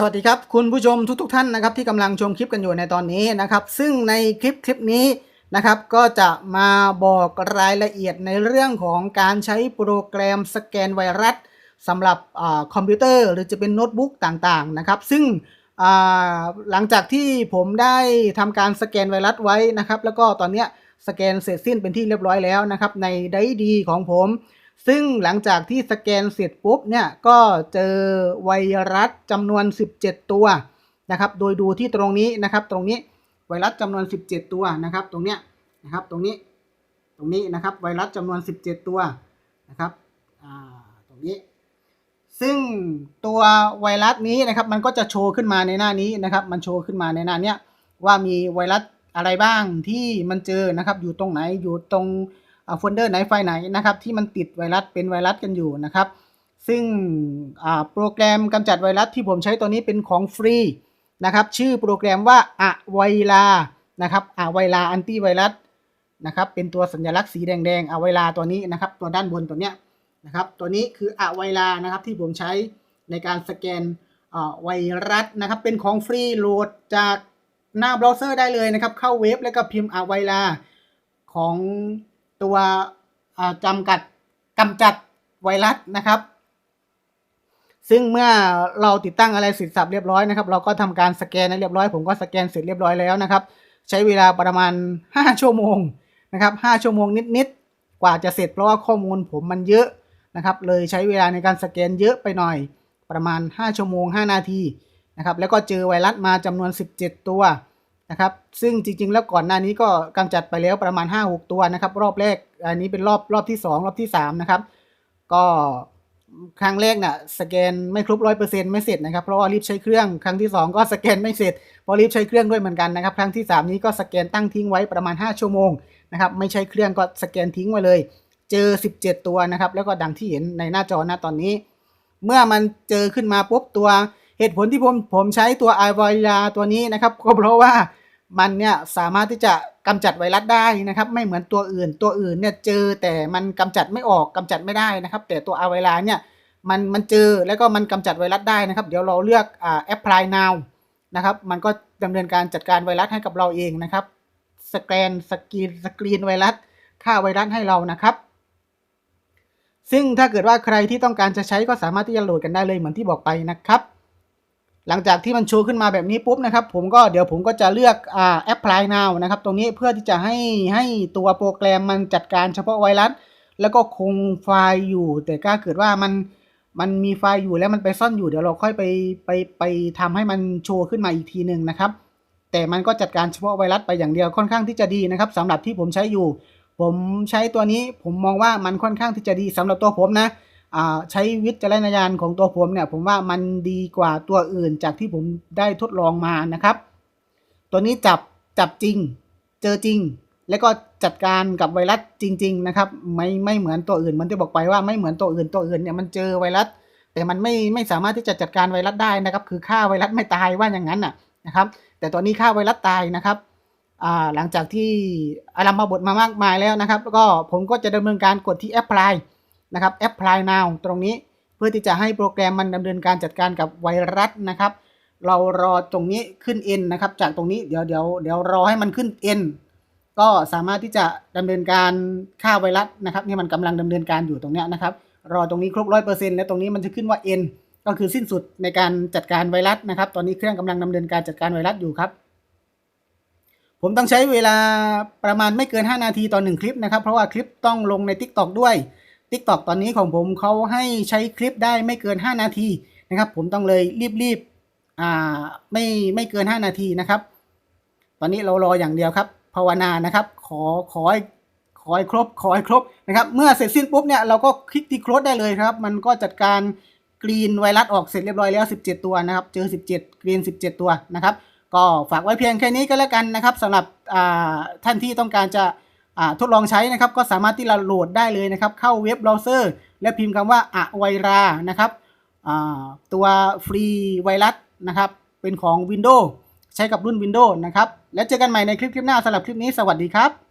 สวัสดีครับ คุณผู้ชมทุกๆทท่านนะครับที่กำลังชมคลิปกันอยู่ในตอนนี้นะครับ ซึ่งในคลิปคลิปนี้นะครับก็จะมาบอกรายละเอียดในเรื่องของการใช้โปรแกรมสแกนไวรัสสำหรับอคอมพิวเตอร์ หรือจะเป็นโน้ตบุ๊กต่างๆนะครับ ซึ่งหลังจากที่ผมได้ทำการสแกนไวรัสไว้นะครับ แล้วก็ตอนนี้สแกนเสร็จสิ้นเป็นที่เรียบร้อยแล้วนะครับ ในไดดีของผม ซึ่งหลังจากที่สแกนเสร็จปุ๊บเนี่ยก็เจอไวรัสจำนวน 17 ตัวนะครับ โดยดูที่ตรงนี้นะครับ ตรงนี้ไวรัสจำนวน 17 ตัวนะครับ ตรงเนี้ยนะครับ ตรงนี้ ตรงนี้นะครับ ไวรัสจำนวน 17 ตัวนะครับตรงนี้ ซึ่งตัวไวรัสนี้นะครับ มันก็จะโชว์ขึ้นมาในหน้านี้นะครับ มันโชว์ขึ้นมาในหน้าเนี้ยว่ามีไวรัสอะไรบ้างที่มันเจอนะครับ อยู่ตรงไหน อยู่ตรง โฟลเดอร์ไหนไฟล์ไหนนะครับที่มันติดไวรัสเป็นไวรัสกันอยู่นะครับ ซึ่งโปรแกรมกำจัดไวรัสที่ผมใช้ตัวนี้เป็นของฟรีนะครับชื่อโปรแกรมว่าอะไวลานะครับอะไวลาแอนตี้ไวรัสนะครับเป็นตัวสัญลักษณ์สีแดงๆอะไวลาตัวนี้นะครับ ตัวด้านบนตัวเนี้ยนะครับตัวนี้คืออะไวลานะครับที่ผมใช้ในการสแกนอ่าไวรัสนะครับเป็นของฟรีโหลดจากหน้าเบราว์เซอร์ได้เลยนะครับ เข้าเว็บแล้วก็พิมพ์อะไวลาของ ตัวอ่าจำกัดกำจัดไวรัสนะครับ ซึ่งเมื่อเราติดตั้งอะไรเสร็จสับเรียบร้อยนะครับ เราก็ทำการสแกนให้เรียบร้อย ผมก็สแกนเสร็จเรียบร้อยแล้วนะครับ ใช้เวลาประมาณ 5 ชั่วโมงนะครับ5ชั่วโมงนิดๆ กว่าจะเสร็จเพราะว่าข้อมูลผมมันเยอะนะครับ เลยใช้เวลาในการสแกนเยอะไปหน่อย ประมาณ 5 ชั่วโมง 5 นาทีนะครับ แล้วก็เจอไวรัสมาจำนวน 17 ตัว นะครับซึ่งจริงๆ แล้วก่อนหน้านี้ก็กำจัดไปแล้วประมาณ 5-6 ตัวนะครับ รอบแรกอันนี้เป็นรอบรอบที่ 2 รอบที่ 3 นะครับ ก็ครั้งแรกน่ะสแกนไม่ครบร้อยเปอร์เซ็นต์ไม่เสร็จนะครับ เพราะว่ารีบใช้เครื่องครั้งที่ 2 ก็สแกนไม่เสร็จเพราะรีบใช้เครื่องด้วยเหมือนกันนะครับ ครั้งที่ 3 นี้ก็สแกนตั้งทิ้งไว้ประมาณ 5 ชั่วโมงนะครับไม่ใช้เครื่องก็สแกนทิ้งไว้เลย เจอ 17 ตัวนะครับแล้วก็ดังที่เห็นในหน้าจอหน้าตอนนี้ เมื่อมันเจอขึ้นมาปุ๊บตัว เหตุผลที่ผมผมใช้ตัวไอวอยาตัวนี้นะครับ ก็เพราะว่ามันเนี่ยสามารถที่จะกำจัดไวรัสได้นะครับ ไม่เหมือนตัวอื่นตัวอื่นเนี่ยเจอแต่มันกำจัดไม่ออกกำจัดไม่ได้นะครับ แต่ตัวไอาไวลาเนี่ยมันมันเจอแล้วก็มันกำจัดไวรัสได้นะครับ เดี๋ยวเราเลือกอ่า apply now นะครับ มันก็ดำเนินการจัดการไวรัสให้กับเราเองนะครับ สแกนสกรีนสกรีนไวรัสฆ่าไวรัสให้เรานะครับ ซึ่งถ้าเกิดว่าใครที่ต้องการจะใช้ก็สามารถที่จะโหลดกันได้เลยเหมือนที่บอกไปนะครับ หลังจากที่มันโชว์ขึ้นมาแบบนี้ปุ๊บนะครับ ผมก็เดี๋ยวผมก็จะเลือกอ่า apply now นะครับ ตรงนี้เพื่อที่จะให้ให้ตัวโปรแกรมมันจัดการเฉพาะไวรัส แล้วก็คงไฟล์อยู่ แต่ถ้าเกิดว่ามันมันมีไฟล์อยู่แล้วมันไปซ่อนอยู่เดี๋ยวเราค่อยไปไปไปทำให้มันโชว์ขึ้นมาอีกทีหนึ่งนะครับ แต่มันก็จัดการเฉพาะไวรัสไปอย่างเดียวค่อนข้างที่จะดีนะครับสำหรับที่ผมใช้อยู่ ผมใช้ตัวนี้ผมมองว่ามันค่อนข้างที่จะดีสำหรับตัวผมนะ ใช้วิจารณญาณของตัวผมเนี่ยผมว่ามันดีกว่าตัวอื่นจากที่ผมได้ทดลองมานะครับ ตัวนี้จับจับจริง เจอจริง แล้วก็จัดการกับไวรัสจริง ๆ นะครับ ไม่ไม่เหมือนตัวอื่นมือนที่บอกไปว่าไม่เหมือนตัวอื่นตัวอื่นเนี่ยมันเจอไวรัส แต่มันไม่ไม่สามารถที่จะจัดการไวรัสได้นะครับ คือฆ่าไวรัสไม่ตายว่าอย่างนั้นน่ะนะครับ แต่ตัวนี้ฆ่าไวรัสตายนะครับหลังจากที่อารัมมาบทมามากมายแล้วนะครับ ก็ผมก็จะดำเนินการกดที่ apply นะครับ apply now ตรงนี้เพื่อที่จะให้โปรแกรมมันดำเนินการจัดการกับไวรัสนะครับ เรารอตรงนี้ขึ้น n นะครับ จากตรงนี้เดี๋ยวเดี๋ยวเดี๋ยวรอให้มันขึ้น n ก็สามารถที่จะดำเนินการฆ่าไวรัสนะครับนี่มันกำลังดำเนินการอยู่ตรงเนี้ยนะครับ รอตรงนี้ครบร้อยเปอร์เซ็นต์แล้วตรงนี้มันจะขึ้นว่า n ก็คือสิ้นสุดในการจัดการไวรัสนะครับ ตอนนี้เครื่องกำลังดำเนินการจัดการไวรัสอยู่ครับผมต้องใช้เวลาประมาณไม่เกิน 5 นาทีต่อหนึ่งคลิปนะครับ เพราะว่าคลิปต้องลงใน TikTok ด้วย TikTok ตอนนี้ของผมเขาให้ใช้คลิปได้ไม่เกิน 5 นาทีนะครับ ผมต้องเลยรีบๆอ่าไม่ไม่เกิน 5 นาทีนะครับ ตอนนี้เรารออย่างเดียวครับ ภาวนานะครับ ขอขอให้ขอให้ครบขอให้ครบนะครับ เมื่อเสร็จสิ้นปุ๊บเนี่ยเราก็คลิกที่โคลดได้เลยครับ มันก็จัดการกรีนไวรัสออกเสร็จเรียบร้อยแล้ว 17 ตัวนะครับ เจอ 17 กรีน 17 ตัวนะครับ ก็ฝากไว้เพียงแค่นี้ก็แล้วกันนะครับสำหรับท่านที่ต้องการจะ ทดลองใช้นะครับก็สามารถที่เราโหลดได้เลยนะครับ เข้าเว็บเบราว์เซอร์ และพิมพ์คำว่าอะไวรานะครับตัวฟรีไวรัสนะครับเป็นของ Windows ใช้กับรุ่น Windows นะครับ แล้วเจอกันใหม่ในคลิปคลิปหน้าสำหรับคลิปนี้สวัสดีครับ